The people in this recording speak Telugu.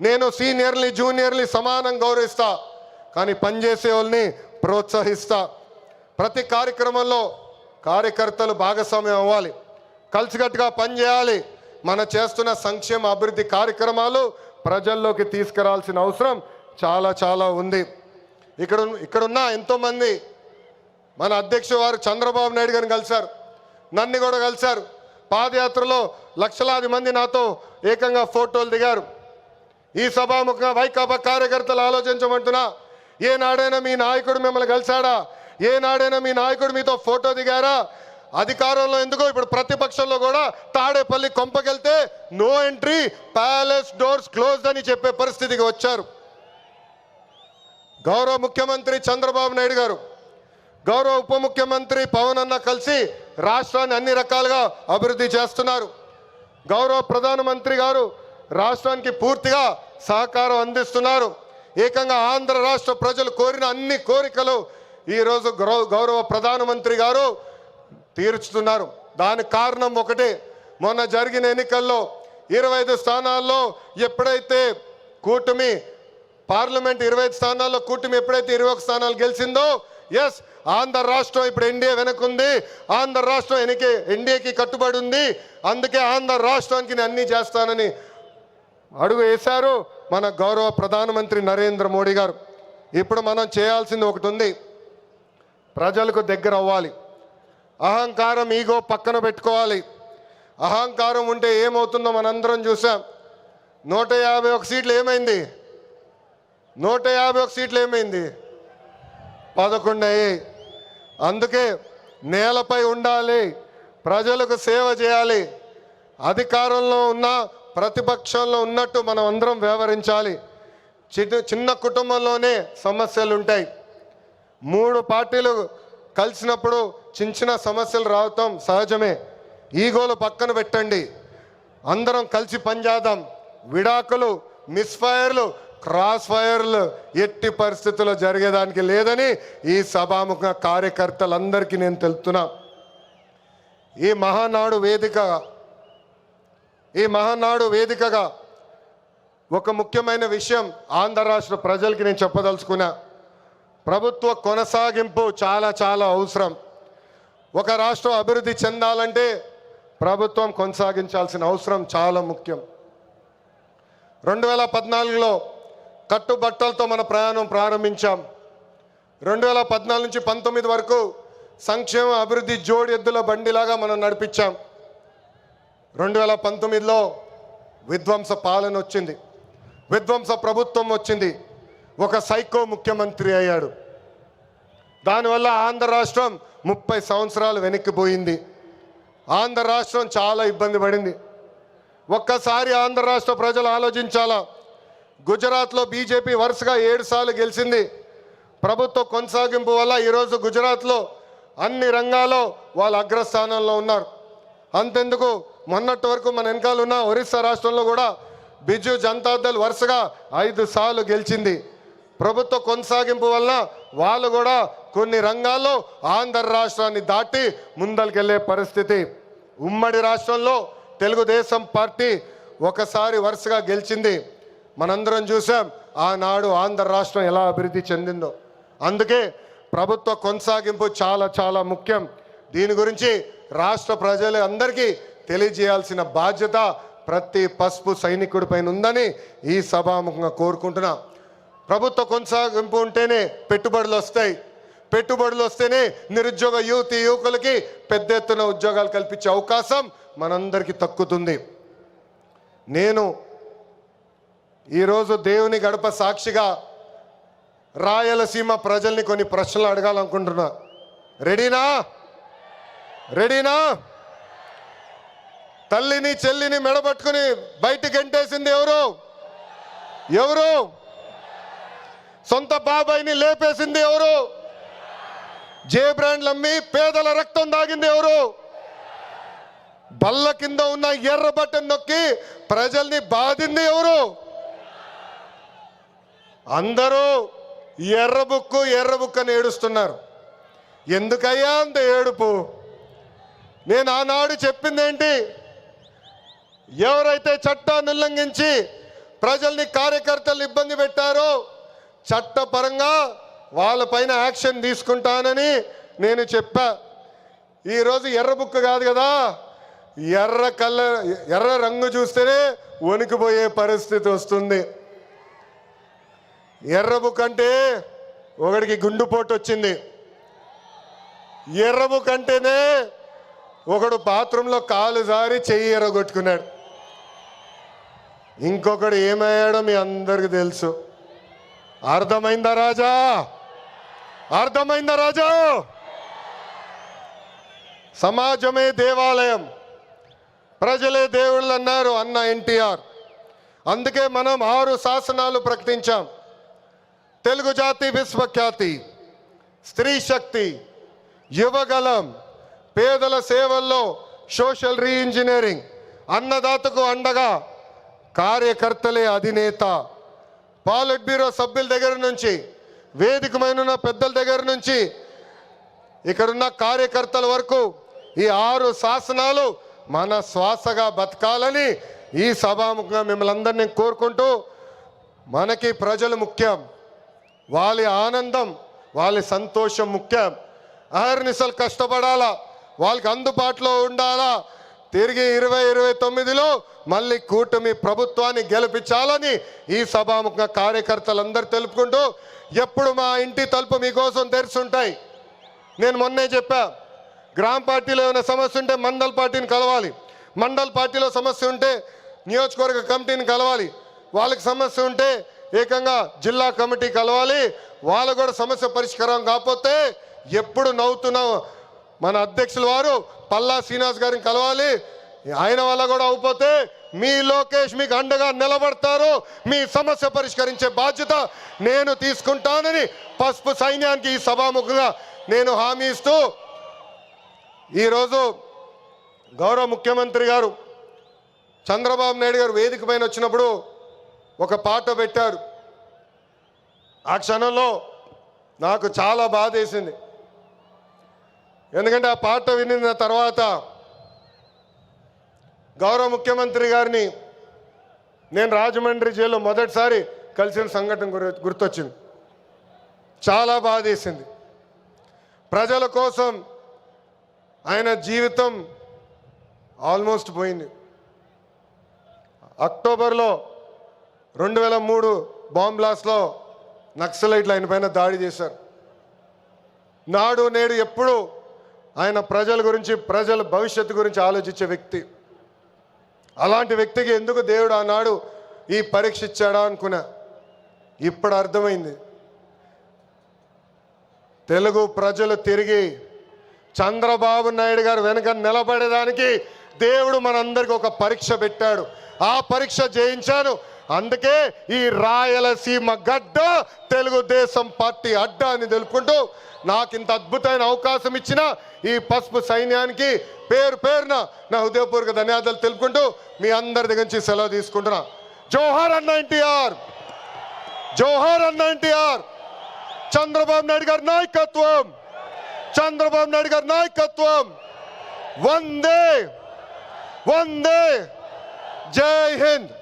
నేను సీనియర్ని జూనియర్ని సమానం గౌరవిస్తా కానీ పనిచేసే వాళ్ళని ప్రోత్సహిస్తా. ప్రతి కార్యక్రమంలో కార్యకర్తలు భాగస్వామ్యం అవ్వాలి. కలిసికట్టుగా పనిచేయాలి. మన చేస్తున్న సంక్షేమ అభివృద్ధి కార్యక్రమాలు ప్రజల్లోకి తీసుకురావాల్సిన అవసరం చాలా చాలా ఉంది. ఇక్కడ ఇక్కడున్న ఎంతోమంది మన అధ్యక్ష వారు చంద్రబాబు నాయుడు గారిని కలిశారు. నన్ను కూడా కలిశారు. పాదయాత్రలో లక్షలాది మంది నాతో ఏకంగా ఫోటోలు దిగారు. ఈ సభాముఖంగా వైకాపా కార్యకర్తలు ఆలోచించమంటున్నా ఏనాడైనా మీ నాయకుడు మిమ్మల్ని కలిశాడా? ఏనాడైనా మీ నాయకుడు మీతో ఫోటో దిగారా? అధికారంలో ఎందుకో ఇప్పుడు ప్రతిపక్షంలో కూడా Tadepalli కొంపకెళ్తే no entry palace doors closed అని చెప్పే పరిస్థితికి వచ్చారు. గౌరవ ముఖ్యమంత్రి చంద్రబాబు నాయుడు గారు గౌరవ ఉప ముఖ్యమంత్రి పవన్ అన్న కలిసి రాష్ట్రాన్ని అన్ని రకాలుగా అభివృద్ధి చేస్తున్నారు. గౌరవ ప్రధానమంత్రి గారు రాష్ట్రానికి పూర్తిగా సహకారం అందిస్తున్నారు. ఏకంగా ఆంధ్ర రాష్ట్ర ప్రజలు కోరిన అన్ని కోరికలు ఈరోజు గౌరవ గౌరవ ప్రధానమంత్రి గారు తీర్చుతున్నారు. దానికి కారణం ఒకటే మొన్న జరిగిన ఎన్నికల్లో ఇరవై ఐదు స్థానాల్లో ఎప్పుడైతే కూటమి పార్లమెంట్ ఇరవై ఐదు స్థానాల్లో కూటమి ఎప్పుడైతే ఇరవై ఒక స్థానాలు గెలిచిందో ఎస్ ఆంధ్ర రాష్ట్రం ఇప్పుడు ఎన్డీఏ వెనకుంది ఆంధ్ర రాష్ట్రం ఎన్నికే ఎన్డీఏకి కట్టుబడి ఉంది. అందుకే ఆంధ్ర రాష్ట్రానికి నేను అన్నీ చేస్తానని అడుగు వేశారు మన గౌరవ ప్రధానమంత్రి నరేంద్ర మోడీ గారు. ఇప్పుడు మనం చేయాల్సింది ఒకటి ఉంది. ప్రజలకు దగ్గర అవ్వాలి. అహంకారం ఈగో పక్కన పెట్టుకోవాలి. అహంకారం ఉంటే ఏమవుతుందో మనందరం చూసాం. నూట యాభై ఒక సీట్లు ఏమైంది? నూట యాభై ఒక సీట్లు ఏమైంది? పదకొండు అయ్యాయి. అందుకే నేలపై ఉండాలి. ప్రజలకు సేవ చేయాలి. అధికారంలో ఉన్న ప్రతిపక్షంలో ఉన్నట్టు మనం అందరం వ్యవహరించాలి. చిన్న చిన్న కుటుంబంలోనే సమస్యలు ఉంటాయి మూడు పార్టీలు కలిసినప్పుడు చిన్న చిన్న సమస్యలు రావటం సహజమే. ఈగోలు పక్కన పెట్టండి. అందరం కలిసి పనిచేద్దాం. విడాకులు మిస్ఫైర్లు క్రాస్ ఫైర్లు ఎట్టి పరిస్థితుల్లో జరిగేదానికి లేదని ఈ సభాముఖ కార్యకర్తలందరికీ నేను తెలుపుతున్నా. ఈ మహానాడు వేదిక ఈ మహానాడు వేదికగా ఒక ముఖ్యమైన విషయం ఆంధ్ర రాష్ట్ర ప్రజలకి నేను చెప్పదలుచుకున్నా. ప్రభుత్వ కొనసాగింపు చాలా చాలా అవసరం. ఒక రాష్ట్రం అభివృద్ధి చెందాలంటే ప్రభుత్వం కొనసాగించాల్సిన అవసరం చాలా ముఖ్యం. రెండు వేల పద్నాలుగులో కట్టుబట్టలతో మన ప్రయాణం ప్రారంభించాం. రెండు వేల పద్నాలుగు నుంచి పంతొమ్మిది వరకు సంక్షేమ అభివృద్ధి జోడి ఎద్దుల బండిలాగా మనం నడిపించాం. రెండు వేల పంతొమ్మిదిలో విధ్వంస పాలన వచ్చింది. విధ్వంస ప్రభుత్వం వచ్చింది. ఒక సైకో ముఖ్యమంత్రి అయ్యాడు. దానివల్ల ఆంధ్ర రాష్ట్రం ముప్పై సంవత్సరాలు వెనక్కిపోయింది ఆంధ్ర రాష్ట్రం చాలా ఇబ్బంది పడింది. ఒక్కసారి ఆంధ్ర రాష్ట్ర ప్రజలు ఆలోచించాలా? గుజరాత్లో బీజేపీ వరుసగా ఏడు సార్లు గెలిచింది. ప్రభుత్వ కొనసాగింపు వల్ల ఈరోజు గుజరాత్లో అన్ని రంగాల్లో వాళ్ళు అగ్రస్థానంలో ఉన్నారు. అంతెందుకు? మొన్నటి వరకు మన వెనకాల ఉన్న ఒరిస్సా రాష్ట్రంలో కూడా బిజు జనతాదళ్ వరుసగా ఐదు సార్లు గెలిచింది. ప్రభుత్వ కొనసాగింపు వలన వాళ్ళు కూడా కొన్ని రంగాల్లో ఆంధ్ర రాష్ట్రాన్ని దాటి ముందరికెళ్ళే పరిస్థితి. ఉమ్మడి రాష్ట్రంలో తెలుగుదేశం పార్టీ ఒకసారి వరుసగా గెలిచింది. మనందరం చూసాం ఆనాడు ఆంధ్ర రాష్ట్రం ఎలా అభివృద్ధి చెందిందో. అందుకే ప్రభుత్వ కొనసాగింపు చాలా చాలా ముఖ్యం. దీని గురించి రాష్ట్ర ప్రజలు అందరికీ తెలియజేయాల్సిన బాధ్యత ప్రతి పసుపు సైనికుడి పైన ఉందని ఈ సభాముఖంగా కోరుకుంటున్నా. ప్రభుత్వ కొనసాగింపు ఉంటేనే పెట్టుబడులు వస్తాయి. పెట్టుబడులు వస్తేనే నిరుద్యోగ యువతి యువకులకి పెద్ద ఎత్తున ఉద్యోగాలు కల్పించే అవకాశం మనందరికీ తక్కుతుంది. నేను ఈరోజు దేవుని గడప సాక్షిగా రాయలసీమ ప్రజల్ని కొన్ని ప్రశ్నలు అడగాలనుకుంటున్నా. రెడీనా రెడీనా తల్లిని చెల్లిని మెడబట్టుకుని బయటికి ఎంటేసింది ఎవరు? ఎవరు? సొంత బాబాయిని లేపేసింది ఎవరు? జే బ్రాండ్లు అమ్మి పేదల రక్తం దాగింది ఎవరు? బల్ల కింద ఉన్న ఎర్ర బట్టను నొక్కి ప్రజల్ని బాధింది ఎవరు? అందరూ ఎర్ర బుక్కు ఎర్ర బుక్ అని ఏడుస్తున్నారు. ఎందుకయ్యా అంత ఏడుపు? నేను ఆనాడు చెప్పింది ఏంటి ఎవరైతే చట్టాన్ని ఉల్లంఘించి ప్రజల్ని కార్యకర్తలు ఇబ్బంది పెట్టారో చట్టపరంగా వాళ్ళపైన యాక్షన్ తీసుకుంటానని నేను చెప్పా. ఈరోజు ఎర్ర బుక్ కాదు కదా ఎర్ర కలర్ ఎర్ర రంగు చూస్తేనే వణికిపోయే పరిస్థితి వస్తుంది. ఎర్ర బుక్ అంటే ఒకడికి గుండుపోటు వచ్చింది. ఎర్ర బుక్ అంటేనే ఒకడు బాత్రూంలో కాలు జారి చెయ్యి ఎర్రగొట్టుకున్నాడు ఇంకొకడు ఏమయ్యాడో మీ అందరికి తెలుసు. అర్థమైందా రాజా? అర్థమైందా రాజా? సమాజమే దేవాలయం. ప్రజలే దేవుళ్ళు అన్నారు అన్న ఎన్టీఆర్. అందుకే మనం ఆరు శాసనాలు ప్రకటించాం. తెలుగు జాతి విశ్వఖ్యాతి స్త్రీ శక్తి యువగలం పేదల సేవల్లో సోషల్ రీఇంజనీరింగ్ అన్నదాతకు అండగా కార్యకర్తలే అధినేత. పాలిట్ బ్యూరో సభ్యుల దగ్గర నుంచి వేదికమైన పెద్దల దగ్గర నుంచి ఇక్కడున్న కార్యకర్తల వరకు ఈ ఆరు శాసనాలు మన శ్వాసగా బతకాలని ఈ సభాముఖంగా మిమ్మల్ని అందరినీ కోరుకుంటూ మనకి ప్రజలు ముఖ్యం. వాళ్ళ ఆనందం వాళ్ళ సంతోషం ముఖ్యం. అహర్నిశలు కష్టపడాలా వాళ్ళకి అందుబాటులో ఉండాలా తిరిగి ఇరవై ఇరవై తొమ్మిదిలో మళ్ళీ కూటమి ప్రభుత్వాన్ని గెలిపించాలని ఈ సభాముఖంగా కార్యకర్తలందరూ తెలుపుకుంటూ ఎప్పుడు మా ఇంటి తలుపు మీకోసం తెరిచుంటాయి. నేను మొన్నే చెప్పా గ్రామ పార్టీలో ఏమైనా సమస్య ఉంటే మండల్ పార్టీని కలవాలి. మండల్ పార్టీలో సమస్య ఉంటే నియోజకవర్గ కమిటీని కలవాలి. వాళ్ళకి సమస్య ఉంటే ఏకంగా జిల్లా కమిటీ కలవాలి. వాళ్ళు కూడా సమస్య పరిష్కారం కాకపోతే ఎప్పుడు నవ్వుతున్నాం మన అధ్యక్షుల వారు పల్లా శ్రీనివాస్ గారిని కలవాలి. ఆయన వల్ల కూడా అవ్వపోతే మీ లోకేష్ మీకు అండగా నిలబడతారు. మీ సమస్య పరిష్కరించే బాధ్యత నేను తీసుకుంటానని పసుపు సైన్యానికి ఈ సభాముఖంగా నేను హామీ ఇస్తూ ఈరోజు గౌరవ ముఖ్యమంత్రి గారు చంద్రబాబు నాయుడు గారు వేదిక పైన వచ్చినప్పుడు ఒక పాట పెట్టారు. ఆ క్షణంలో నాకు చాలా బాధ వేసింది ఎందుకంటే ఆ పాట వినిన తర్వాత గౌరవ ముఖ్యమంత్రి గారిని నేను రాజమండ్రి జైల్లో మొదటిసారి కలిసిన సంఘటన గుర్తొచ్చింది. చాలా బాధేసింది ప్రజల కోసం ఆయన జీవితం ఆల్మోస్ట్ పోయింది. అక్టోబర్లో రెండు వేల మూడు బాంబ్ బ్లాస్ట్లో నక్సలైట్లు ఆయన పైన దాడి చేశారు. నాడు నేడు ఎప్పుడూ ఆయన ప్రజల గురించి ప్రజల భవిష్యత్తు గురించి ఆలోచించే వ్యక్తి. అలాంటి వ్యక్తికి ఎందుకు దేవుడు ఆనాడు ఈ పరీక్ష ఇచ్చాడా అనుకున్నా? ఇప్పుడు అర్థమైంది. తెలుగు ప్రజలు తిరిగి చంద్రబాబు నాయుడు గారు వెనుక నిలబడేదానికి దేవుడు మనందరికి ఒక పరీక్ష పెట్టాడు. ఆ పరీక్ష జయించాను. అందుకే ఈ రాయలసీమ గడ్డ తెలుగుదేశం పార్టీ అడ్డ అని తెలుపుకుంటూ నాకు ఇంత అద్భుతమైన అవకాశం ఇచ్చిన ఈ పసుపు సైన్యానికి పేరు పేరున నా హృదయపూర్వక ధన్యవాదాలు తెలుపుకుంటూ మీ అందరి దగ్గర నుంచి సెలవు తీసుకుంటున్నా. జోహార్ అన్న ఎన్టీఆర్! జోహార్ అన్న ఎన్టీఆర్! చంద్రబాబు నాయుడు గారి నాయకత్వం! చంద్రబాబు నాయుడు గారి నాయకత్వం! వందే! వందే! జై హింద్!